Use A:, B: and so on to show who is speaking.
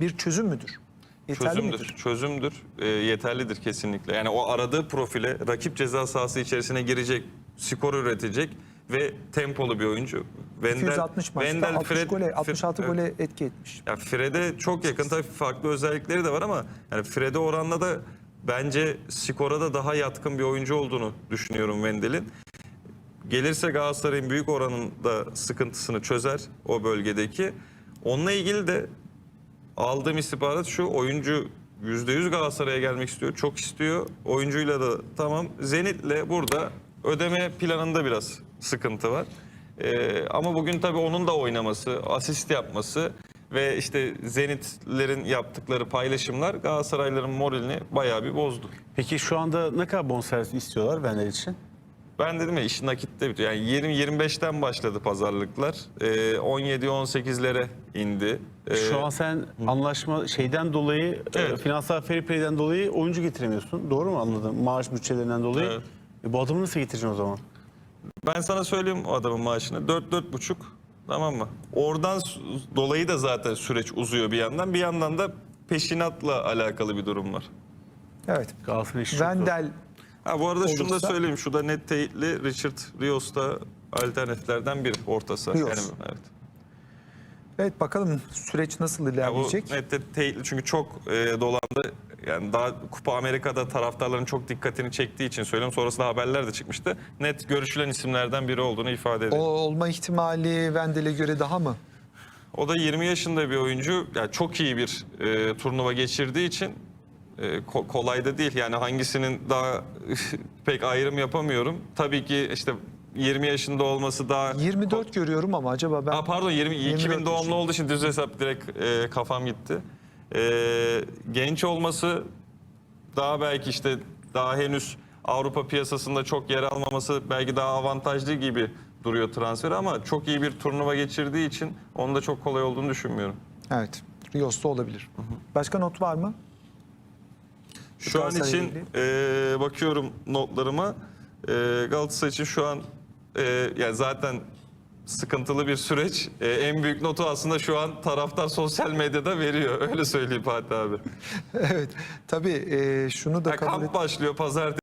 A: bir çözüm müdür? Yeterli
B: Çözümdür,
A: midir?
B: çözümdür, e, yeterlidir kesinlikle. Yani o aradığı profile rakip ceza sahası içerisine girecek, skor üretecek ve tempolu bir oyuncu. Wendell-
A: 260 maçta
B: Wendell,
A: 60
B: Fred-
A: gole, 66
B: Fred-
A: gole etki etmiş.
B: Ya Fred'e çok yakın tabii farklı özellikleri de var ama yani Fred'e oranla da bence skora da daha yatkın bir oyuncu olduğunu düşünüyorum Wendell'in. Gelirse Galatasaray'ın büyük oranında sıkıntısını çözer o bölgedeki. Onunla ilgili de aldığım istihbarat şu oyuncu %100 Galatasaray'a gelmek istiyor. Çok istiyor. Oyuncuyla da tamam. Zenit'le burada ödeme planında biraz sıkıntı var. Ee, ama bugün tabii onun da oynaması, asist yapması ve işte Zenitlerin yaptıkları paylaşımlar Galatasarayların moralini bayağı bir bozdu.
C: Peki şu anda ne kadar bonservis istiyorlar Wendel için?
B: Ben dedim ya iş nakitte bitiyor. Yani 20-25'ten başladı pazarlıklar. Ee, 17-18'lere indi. Ee,
C: Şu an sen anlaşma şeyden dolayı, e,
B: Evet.
C: finansal fair play'den dolayı oyuncu getiremiyorsun. Doğru mu anladım? Maaş bütçelerinden dolayı.
B: Evet.
C: E, bu adamı nasıl getireceksin o zaman?
B: Ben sana söyleyeyim o adamın maaşını. 4 buçuk tamam mı? Oradan s- dolayı da zaten süreç uzuyor bir yandan. Bir yandan da peşinatla alakalı bir durum var.
A: Evet.
C: Galatasaray'ın işi çok zor.
B: Ha bu arada şunu da
A: Olursa-
B: söyleyeyim. Şu da net teyitli Richard Rios da alternatiflerden biri ortası.
A: Rios.
B: Yani, evet.
A: Evet bakalım süreç nasıl
B: Ya bu
A: ilerleyecek?
B: net teyitli çünkü çok e, dolandı. Yani daha Kupa Amerika'da taraftarların çok dikkatini çektiği için söylüyorum. Sonrasında haberler de çıkmıştı. Net görüşülen isimlerden biri olduğunu ifade
A: O
B: ediyor.
A: olma ihtimali Wendel'e göre daha mı?
B: O da 20 yaşında bir oyuncu. Yani çok iyi bir e, turnuva geçirdiği için e, ko- kolay da değil. Yani hangisinin daha pek ayrım yapamıyorum. Tabii ki işte 20 yaşında olması daha
A: 24 görüyorum ama acaba ben
B: Aa, pardon 20
A: 24
B: 2000 doğumlu olduğu için düz hesap direkt e, kafam gitti. E, genç olması daha belki işte daha henüz Avrupa piyasasında çok yer almaması belki daha avantajlı gibi duruyor transfer ama çok iyi bir turnuva geçirdiği için onun da çok kolay olduğunu düşünmüyorum.
A: Evet. Rios'ta olabilir. Başka not var mı?
B: Şu an için e, bakıyorum notlarıma. E, Galatasaray için şu an e, yani zaten sıkıntılı bir süreç. E, en büyük notu aslında şu an taraftar sosyal medyada veriyor. Öyle söyleyeyim Fatih abi.
A: evet. Tabii e, şunu da
B: Ya
A: kabul
B: kamp başlıyor pazartesi.